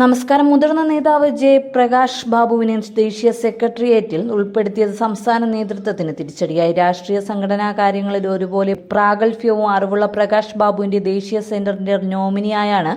നമസ്കാരം. മുതിർന്ന നേതാവ് ജെ പ്രകാശ് ബാബുവിനെ ദേശീയ സെക്രട്ടേറിയറ്റിൽ ഉൾപ്പെടുത്തിയത് സംസ്ഥാന നേതൃത്വത്തിന് തിരിച്ചടിയായി. രാഷ്ട്രീയ സംഘടനാ കാര്യങ്ങളിൽ ഒരുപോലെ പ്രാഗൽഭ്യവും അറിവുള്ള പ്രകാശ് ബാബുവിന്റെ ദേശീയ സെന്ററിന്റെ നോമിനിയായാണ്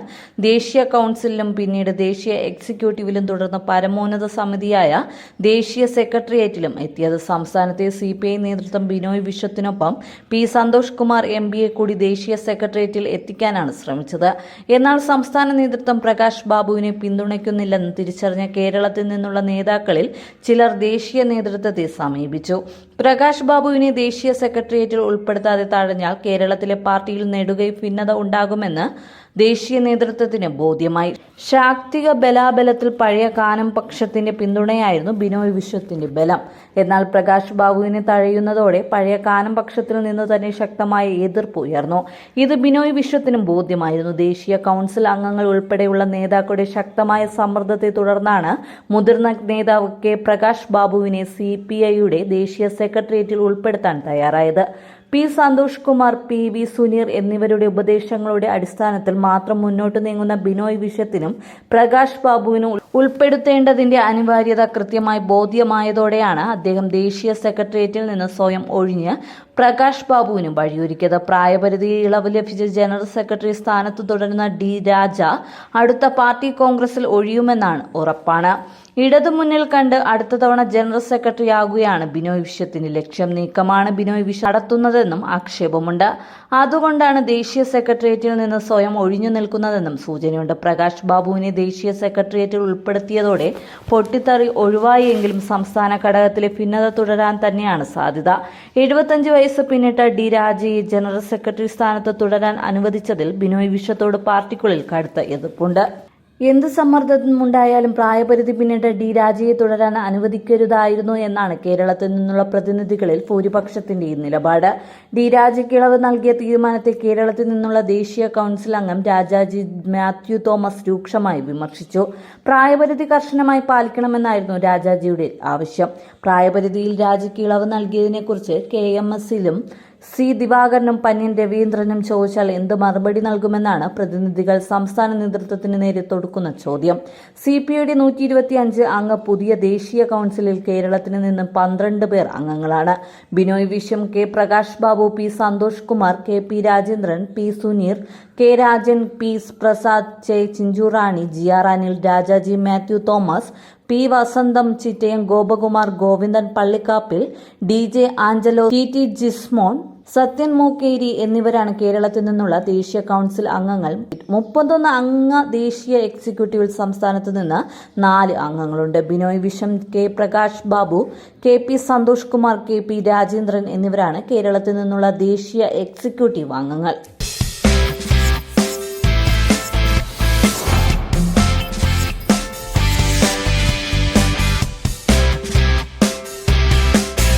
ദേശീയ കൗൺസിലിലും പിന്നീട് ദേശീയ എക്സിക്യൂട്ടീവിലും തുടർന്ന് പരമോന്നത സമിതിയായ ദേശീയ സെക്രട്ടേറിയറ്റിലും എത്തിയത്. സംസ്ഥാനത്തെ സി നേതൃത്വം ബിനോയ് വിശ്വത്തിനൊപ്പം പി സന്തോഷ് കുമാർ എം പിയെ കൂടി ദേശീയ സെക്രട്ടേറിയറ്റിൽ എത്തിക്കാനാണ് ശ്രമിച്ചത്. എന്നാൽ സംസ്ഥാന നേതൃത്വം പ്രകാശ് ബാബുവിനെ പിന്തുണയ്ക്കുന്നില്ലെന്ന് തിരിച്ചറിഞ്ഞ കേരളത്തിൽ നിന്നുള്ള നേതാക്കളിൽ ചിലർ ദേശീയ നേതൃത്വത്തെ സമീപിച്ചു. പ്രകാശ് ബാബുവിനെ ദേശീയ സെക്രട്ടേറിയറ്റിൽ ഉൾപ്പെടുത്താതെ തഴഞ്ഞാൽ കേരളത്തിലെ പാർട്ടിയിൽ നേടുകയും ഭിന്നത ഉണ്ടാകുമെന്ന് ദേശീയ നേതൃത്വത്തിന് ബോധ്യമായി. ശാക്തിക ബലാബലത്തിൽ പഴയ കാനം പക്ഷത്തിന്റെ പിന്തുണയായിരുന്നു ബിനോയ് വിശ്വത്തിന്റെ ബലം. എന്നാൽ പ്രകാശ് ബാബുവിനെ തഴയുന്നതോടെ പഴയ കാനം പക്ഷത്തിൽ നിന്ന് തന്നെ ശക്തമായ എതിർപ്പ് ഉയർന്നു. ഇത് ബിനോയ് വിശ്വത്തിനും ബോധ്യമായിരുന്നു. ദേശീയ കൗൺസിൽ അംഗങ്ങൾ ഉൾപ്പെടെയുള്ള നേതാക്കളുടെ ശക്തമായ സമ്മർദ്ദത്തെ തുടർന്നാണ് മുതിർന്ന നേതാവ് കെ പ്രകാശ് ബാബുവിനെ സി പി ഐയുടെ ദേശീയ സെക്രട്ടേറിയറ്റിൽ ഉൾപ്പെടുത്താൻ തയ്യാറായത്. P Santhosh Kumar P V Suneer എന്നിവരുടെ ഉപദേശങ്ങളുടെ അടിസ്ഥാനത്തിൽ മാത്രം മുന്നോട്ട് നീങ്ങുന്ന ബിനോയ് വിഷയത്തിനും പ്രകാശ് ബാബുവിനും ഉൾപ്പെടുത്തേണ്ടതിന്റെ അനിവാര്യത കൃത്യമായി ബോധ്യമായതോടെയാണ് അദ്ദേഹം ദേശീയ സെക്രട്ടേറിയറ്റിൽ നിന്ന് സ്വയം ഒഴിഞ്ഞ് പ്രകാശ് ബാബുവിനും വഴിയൊരുക്കിയത്. പ്രായപരിധി ഇളവ് ലഭിച്ച ജനറൽ സെക്രട്ടറി സ്ഥാനത്ത് തുടരുന്ന ഡി രാജ അടുത്ത പാർട്ടി കോൺഗ്രസിൽ ഒഴിയുമെന്നാണ് ഉറപ്പാണ്. ഇടതുമുന്നിൽ കണ്ട് അടുത്ത തവണ ജനറൽ സെക്രട്ടറി ആകുകയാണ് ബിനോയ് വിശ്വത്തിന്റെ ലക്ഷ്യം. നീക്കമാണ് ബിനോയ് വിഷ നടത്തുന്നതെന്നും ആക്ഷേപമുണ്ട്. അതുകൊണ്ടാണ് ദേശീയ സെക്രട്ടേറിയറ്റിൽ നിന്ന് സ്വയം ഒഴിഞ്ഞു നിൽക്കുന്നതെന്നും സൂചനയുണ്ട്. പ്രകാശ് ബാബുവിനെ ദേശീയ സെക്രട്ടേറിയറ്റിൽ ഉൾപ്പെടുത്തിയതോടെ പൊട്ടിത്തെറി ഒഴിവായെങ്കിലും സംസ്ഥാന ഘടകത്തിലെ ഭിന്നത തുടരാൻ തന്നെയാണ് സാധ്യത. എഴുപത്തഞ്ച് വയസ്സ് പിന്നിട്ട ഡി രാജയെ ജനറൽ സെക്രട്ടറി സ്ഥാനത്ത് തുടരാൻ അനുവദിച്ചതിൽ ബിനോയ് വിശ്വത്തോട് പാർട്ടിക്കുള്ളിൽ കടുത്ത എതിർപ്പുണ്ട് എന്ത് സമ്മർദ്ദമുണ്ടായാലും പ്രായപരിധി പിന്നിട്ട് ഡി രാജയെ തുടരാൻ അനുവദിക്കരുതായിരുന്നു എന്നാണ് കേരളത്തിൽ നിന്നുള്ള പ്രതിനിധികളിൽ ഭൂരിപക്ഷത്തിന്റെയും നിലപാട്. ഡി രാജയ്ക്ക് ഇളവ് നൽകിയ തീരുമാനത്തെ കേരളത്തിൽ നിന്നുള്ള ദേശീയ കൌൺസിൽ അംഗം രാജാജി മാത്യു തോമസ് രൂക്ഷമായി വിമർശിച്ചു. പ്രായപരിധി കർശനമായി പാലിക്കണമെന്നായിരുന്നു രാജാജിയുടെ ആവശ്യം. പ്രായപരിധിയിൽ രാജയ്ക്ക് ഇളവ് നൽകിയതിനെക്കുറിച്ച് കെ എം എസിലും സി ദിവാകരനും പന്യൻ രവീന്ദ്രനും ചോദിച്ചാൽ എന്ത് മറുപടി നൽകുമെന്നാണ് പ്രതിനിധികൾ സംസ്ഥാന നേതൃത്വത്തിന് നേരെ തൊടുക്കുന്ന ചോദ്യം. സി പി ഐയുടെ നൂറ്റി ഇരുപത്തിയഞ്ച് അംഗ പുതിയ ദേശീയ കൌൺസിലിൽ കേരളത്തിൽ നിന്ന് പന്ത്രണ്ട് പേർ അംഗങ്ങളാണ്. Binoy Viswam K Prakash Babu P Santhosh Kumar K P Rajendran P Suneer K Rajan P Prasad ചെ Chinchurani G R Anil Rajaji Mathew Thomas P Vasantham Chittayam Gopakumar Govindan Pallikkappil D J Angelo T T Jismon Sathyan Mookkeri എന്നിവരാണ് കേരളത്തിൽ നിന്നുള്ള ദേശീയ council അംഗങ്ങൾ. മുപ്പത്തൊന്ന് അംഗ ദേശീയ executive സംസ്ഥാനത്ത് നിന്ന് നാല് അംഗങ്ങളുണ്ട്. Binoy Viswam K Prakash Babu K P Santhosh Kumar K P Rajendran എന്നിവരാണ് കേരളത്തിൽ നിന്നുള്ള ദേശീയ എക്സിക്യൂട്ടീവ് അംഗങ്ങൾ.